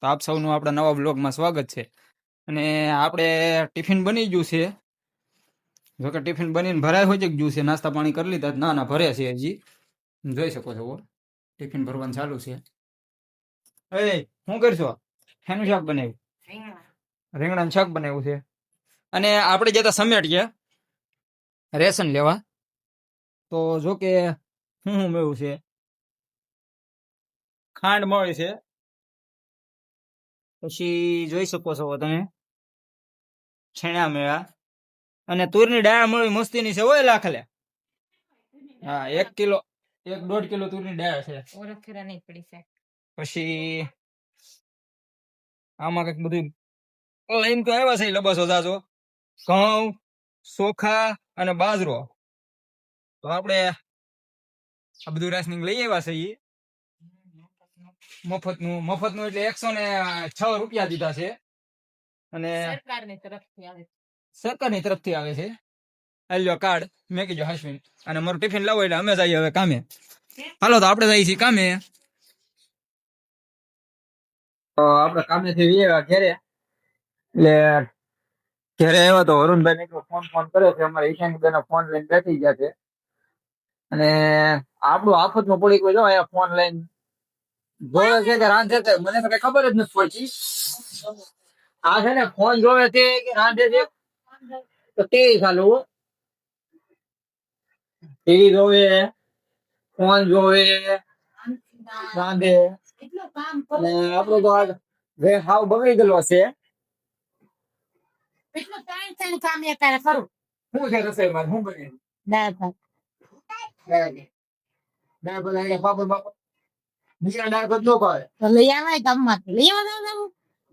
તો આપ સૌનું આપણા નવા બ્લોગમાં સ્વાગત છે. અને આપણે ટિફિન બની ગયું છે. જોકે ટિફિન બનીને ભરાય હોય છે ગયું છે. નાસ્તા પાણી કરી લીધા ના ના ભરે છે હજી. જોઈ શકો છો ટિફિન ભરવાનું ચાલુ છે. એ, શું કરશો? શેનું શાક બનાવ્યું? રીંગણાનું શાક બનાવ્યું છે. અને આપણે જતા સમેટીએ રેશન લેવા. તો જો કે શું શું મેળવું છે? ખાંડ મળી છે. પછી જોઈ શકો છો તમે. છેણા મેળા. અને તુરની ડાયા મળી મસ્તીની છે ઓય લાખલે હા એક કિલો એક દોઢ કિલો તુરની ડાયા છે. પછી આમાં કંઈક બધું લઈને તો આવ્યા છે લબસો જાજો. ઘઉં ચોખા અને બાજરો. તો આપણે આ બધું રાશનિંગ લઈ આવ્યા છે મફતનું મફતનું એટલે એકસો ને છ રૂપિયા દીધા છે. અને સરકારની તરફથી આવે છે. સરકારની તરફથી આવે છે. આલ્યો કાર્ડ મેં કીધું હાશ્વિન અને મારું ટિફિન લાવો એટલે અમે જઈએ હવે કામે. હાલો તો આપણે જઈએ છીએ કામે. તો આપણે કામેથી વીએ ઘેરે. એટલે ઘેરે આવ્યા તો વરુણભાઈ મેં ફોન ફોન કર્યો છે. અમારે ઈશાનીબેન ફોન લઈને બેઠી ગયા છે. અને આપણું આફતનું પડી ગયું જો અહીંયા ફોન લઈને. જોવે છે કે રાંધે છે મને તો કઈ ખબર જ નથી પડતી આ છે ને ફોન જોવે છે કે રાંધે છે તો ટીવી ચાલુ ટીવી જોવે ફોન જોવે રાંધે કામ અને તો આ ઘર હાવ બગડી ગયેલો છે એટલું ટાઈમ થઈને કામ એ તારે કરું શું છે રસોઈમાં શું બને બાપુ પાપડ દાળ ભાત ન ભાવે. લઈ આવે ગામમાં લઈ આવે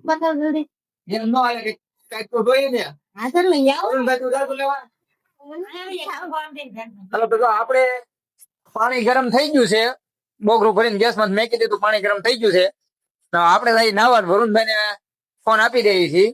બધા જોડે એને ન આવે કે કાંઈક તો જોઈએ ને. હા તો લઈ આવો. હાલો તો આપણે પાણી ગરમ થઈ ગયું છે. બોકરું ભરીને ગેસમાં મેં કીધું તું પાણી ગરમ થઈ ગયું છે. તો આપણે નાવા વરુણભાઈ ને ફોન આપી દઈએ છીએ.